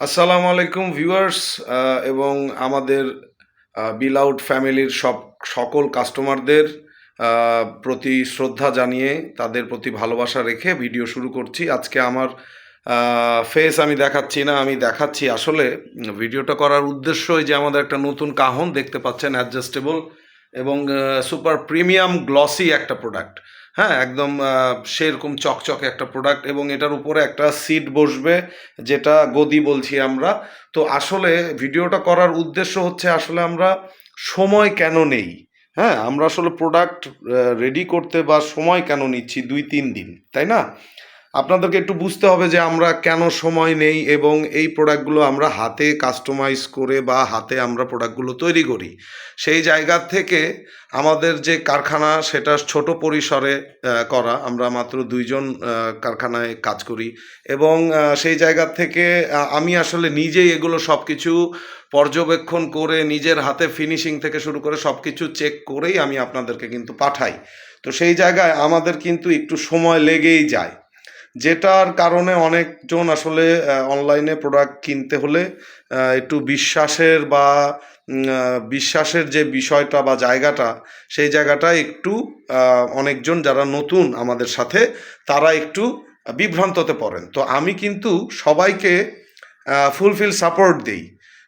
আসসালামু আলাইকুম, ভিউয়ার্স এবং আমাদের বিল আউট ফ্যামিলির সব, সকল কাস্টমারদের প্রতি শ্রদ্ধা জানিয়ে, তাদের প্রতি ভালোবাসা রেখে ভিডিও শুরু করছি। আজকে আমার ফেস আমি দেখাচ্ছি না, আমি দেখাচ্ছি আসলে ভিডিওটা করার উদ্দেশ্য এই যে আমাদের একটা নতুন কাহন দেখতে পাচ্ছেন অ্যাডজাস্টেবল এবং সুপার প্রিমিয়াম গ্লসি একটা প্রোডাক্ট হ্যাঁ একদম সেরকম চকচকে একটা প্রোডাক্ট এবং এটার উপরে একটা সিট বসবে, যেটা গদি বলছি আমরা। তো আসলে ভিডিওটা করার উদ্দেশ্য হচ্ছে আসলে আমরা সময় কেন নেই? হ্যাঁ আমরা আসলে প্রোডাক্ট রেডি করতে বা সময় কেন নিচ্ছি? দুই, তিন দিন, তাই না? আপনাদেরকে একটু বুঝতে হবে যে আমরা কেন সময় নেই এবং এই প্রোডাক্টগুলো আমরা হাতে কাস্টমাইজ করে বা হাতে আমরা প্রোডাক্টগুলো তৈরি করি। সেই জায়গা থেকে আমাদের যে কারখানা, সেটা ছোট পরিসরে করা। আমরা মাত্র দুইজন কারখানায় কাজ করি এবং সেই জায়গা থেকে আমি আসলে নিজেই এগুলো সব কিছু পর্যবেক্ষণ করে, নিজের হাতে ফিনিশিং থেকে শুরু করে সব কিছু চেক করেই আমি আপনাদেরকে কিন্তু পাঠাই। তো সেই জায়গায় আমাদের কিন্তু একটু সময় লেগেই যায়। যেটার কারণে অনেকজন আসলে অনলাইনে প্রোডাক্ট কিনতে হলে একটু বিশ্বাসের বা বিশ্বাসের যে বিষয়টা বা জায়গাটা, সেই জায়গাটা একটু অনেকজন যারা নতুন আমাদের সাথে, তারা একটু বিভ্রান্ততে পড়েন। তো আমি কিন্তু সবাইকে ফুলফিল সাপোর্ট দিই।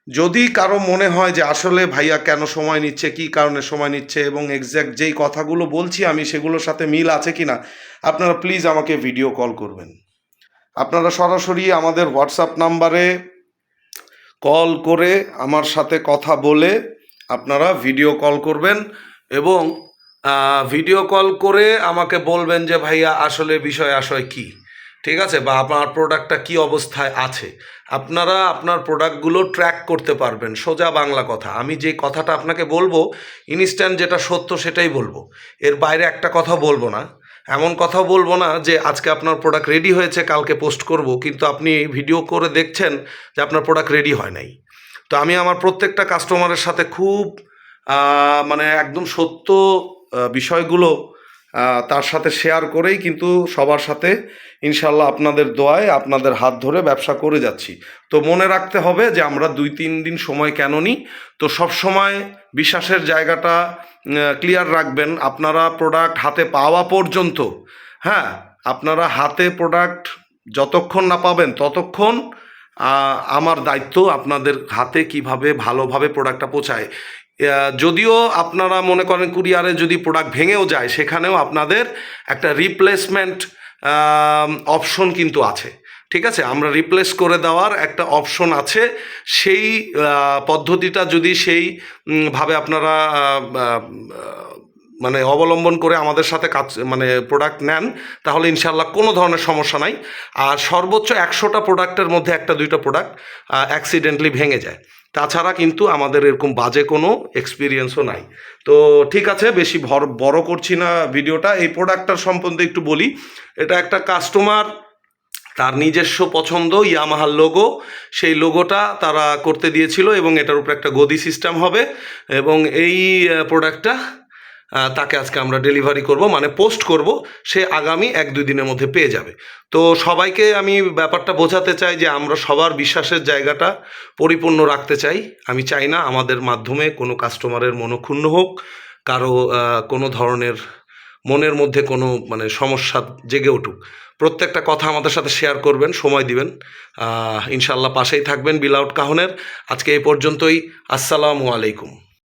যদি কারও মনে হয় যে আসলে ভাইয়া কেন সময় নিচ্ছে, কী কারণে সময় নিচ্ছে এবং এক্স্যাক্ট যেই কথাগুলো বলছি আমি সেগুলোর সাথে মিল আছে কি না আপনারা প্লিজ আমাকে ভিডিও কল করবেন। আপনারা সরাসরি আমাদের হোয়াটসঅ্যাপ নাম্বারে কল করে আমার সাথে কথা বলে আপনারা ভিডিও কল করবেন এবং ভিডিও কল করে আমাকে বলবেন যে ভাইয়া আসলে বিষয় আশয় কি। ঠিক আছে? বা আপনার প্রোডাক্টটা কি অবস্থায় আছে? আপনারা আপনার প্রোডাক্টগুলো ট্র্যাক করতে পারবেন, সোজা বাংলা কথা। আমি যে কথাটা আপনাকে বলব ইনস্ট্যান্ট যেটা সত্য সেটাই বলব। এর বাইরে একটা কথা বলব না। এমন কথা বলব না যে, আজকে আপনার প্রোডাক্ট রেডি হয়েছে, কালকে পোস্ট করব। কিন্তু আপনি ভিডিও করে দেখছেন যে, আপনার প্রোডাক্ট রেডি হয় নাই। তো আমি আমার প্রত্যেকটা কাস্টমারের সাথে খুব মানে একদম সত্য বিষয়গুলো তার সাথে শেয়ার করেই কিন্তু সবার সাথে ইনশাল্লাহ আপনাদের দোয়ায় আপনাদের হাত ধরে ব্যবসা করে যাচ্ছি। তো মনে রাখতে হবে যে আমরা দুই তিন দিন সময় কেন নিই? তো সব সময় বিশ্বাসের জায়গাটা ক্লিয়ার রাখবেন। আপনারা প্রোডাক্ট হাতে পাওয়া পর্যন্ত হ্যাঁ আপনারা হাতে প্রোডাক্ট যতক্ষণ না পাবেন ততক্ষণ আমার দায়িত্ব আপনাদের হাতে কীভাবে ভালোভাবে প্রোডাক্টটা পৌঁছায়। যদিও আপনারা মনে করেন কুরিয়ারে যদি প্রোডাক্ট ভেঙেও যায়, সেখানেও আপনাদের একটা রিপ্লেসমেন্ট অপশন কিন্তু আছে। ঠিক আছে? আমরা রিপ্লেস করে দেওয়ার একটা অপশন আছে। সেই পদ্ধতিটা যদি সেই ভাবে আপনারা মানে অবলম্বন করে আমাদের সাথে কাজ মানে প্রোডাক্ট নেন, তাহলে ইনশাল্লাহ কোনো ধরনের সমস্যা নাই। আর সর্বোচ্চ একশোটা প্রোডাক্টের মধ্যে একটা, দুইটা প্রোডাক্ট অ্যাক্সিডেন্টলি ভেঙে যায়। তাছাড়া কিন্তু আমাদের এরকম বাজে কোনো এক্সপিরিয়েন্সও নাই। তো ঠিক আছে, বেশি ভর, বড় করছি না ভিডিওটা। এই প্রোডাক্টটার সম্বন্ধে একটু বলি। এটা একটা কাস্টমার তার নিজস্ব পছন্দ ইয়ামাহার লোগো সেই লোগোটা তারা করতে দিয়েছিল এবং এটার উপরে একটা গদি সিস্টেম হবে। এবং এই প্রোডাক্টটা তাকে আজকে আমরা ডেলিভারি করব মানে পোস্ট করব, সে আগামী এক দুই দিনের মধ্যে পেয়ে যাবে। তো সবাইকে আমি ব্যাপারটা বোঝাতে চাই যে আমরা সবার বিশ্বাসের জায়গাটা পরিপূর্ণ রাখতে চাই। আমি চাই না আমাদের মাধ্যমে কোনো কাস্টমারের মনক্ষুণ্ণ হোক, কারও কোনো ধরনের মনের মধ্যে কোনো মানে সমস্যা জেগে উঠুক। প্রত্যেকটা কথা আমাদের সাথে শেয়ার করবেন, সময় দিবেন। ইনশাল্লাহ পাশেই থাকবেন বিলাউট কাহনের। আজকে এই পর্যন্তই। আসসালামু আলাইকুম।